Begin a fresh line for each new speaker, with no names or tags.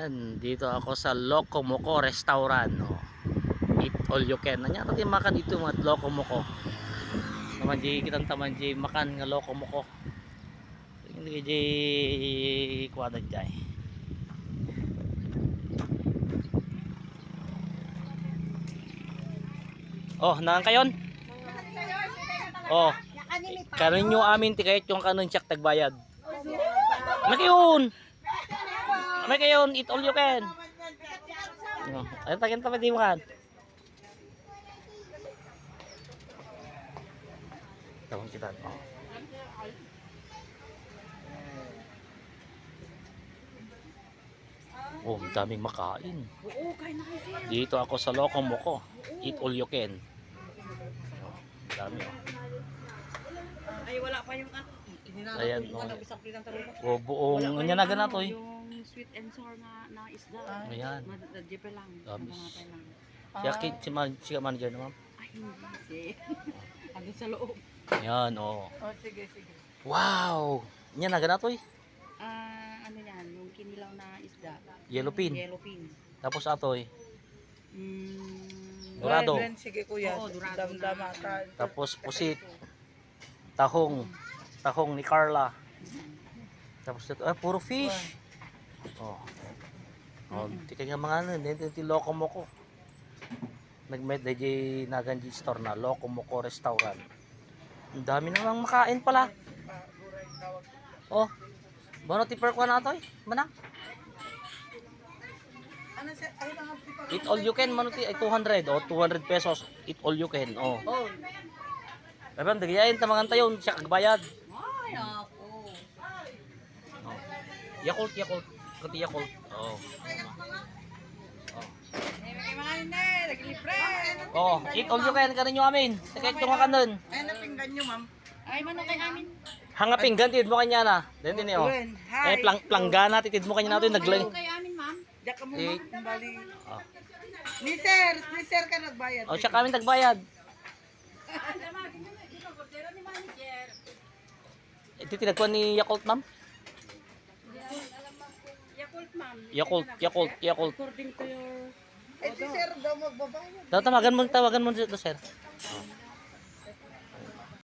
Yan, dito ako sa Loco Moco Restaurant. Oh. Eat all you can. Nanya tadi makan itu mga Loco Moco. Naman di kita taman di makan nga Loco Moco. Hindi di kuha na jay. Oh, nang kayon? Oh, kanin nyo amin ti kayat yung kanon siyak tagbayad. May kayon. May kayon, eat all you can. Oh, ay di makan. Tawag kita. Oh. Oh, daming makain.
Oo, kain na kayo.
Dito ako sa Loco Moco. Eat all you can. Oh, dami oh.
Ay, wala pa yung ano.
Ayan, oh.
tarungan.
Oh, buong
yung
na ganito
ano,
eh.
Yung sweet and sour na, na isda.
Ayan.
Madadjepe lang.
Dami.
Nabangatay lang.
Siya, kit, si, man, si manager naman.
Ay, hindi sir. Andun sa loob.
Yan, oh.
Oh, sige, sige.
Wow! Yan na ganito eh.
Ah, ano yan, yung kinilaw na isda.
Yellow pin.
Yellow pin.
Tapos atoy.
Mm,
Dorado.
Well, sige kuya.
Oo, dorado
Damdamatan.
Tapos pusit. Tahong. Tahong ni Carla. Tapos ito, ah, puro fish. Oh. Oh, tika nga mga ano, dito ti Loco Moco. Nagmed DJ Naganji store na Loco Moco restaurant. Ang dami namang makain pala. Oh. Bono ti per ko na to eh. Mana?
Ano.
Eat all you can mano ti ay 200 o 200 pesos. Eat all you can. Oh.
Oh,
Pero dagyain ta mga tayon siya kagbayad.
Ay, ako.
Oh. Yakult, Yakult. Oh.
May mga hindi. Naglibre.
Oh, eat all you can kanin nyo amin. Sakit yung kanon.
ay napinggan nyo ma'am.
Ay, manong kay amin.
Hangaping gantid mo kanya na. Then din oh. Eh plang planggana titid mo kanya nato naglang.
Manong kay amin, ma'am.
Diyak ka mo
Eh.
ma'am. Bali.
Oh.
Ni sir, ni sir ka nagbayad.
oh, siya kami tagbayad. Ito tinagkuhan ni Yakult, ma'am.
Yakult.
Yakult, Yakult.
According to your...
Eh si sir daw magbabayad.
Tawagan mo, tawagan mo dito, sir. Oh.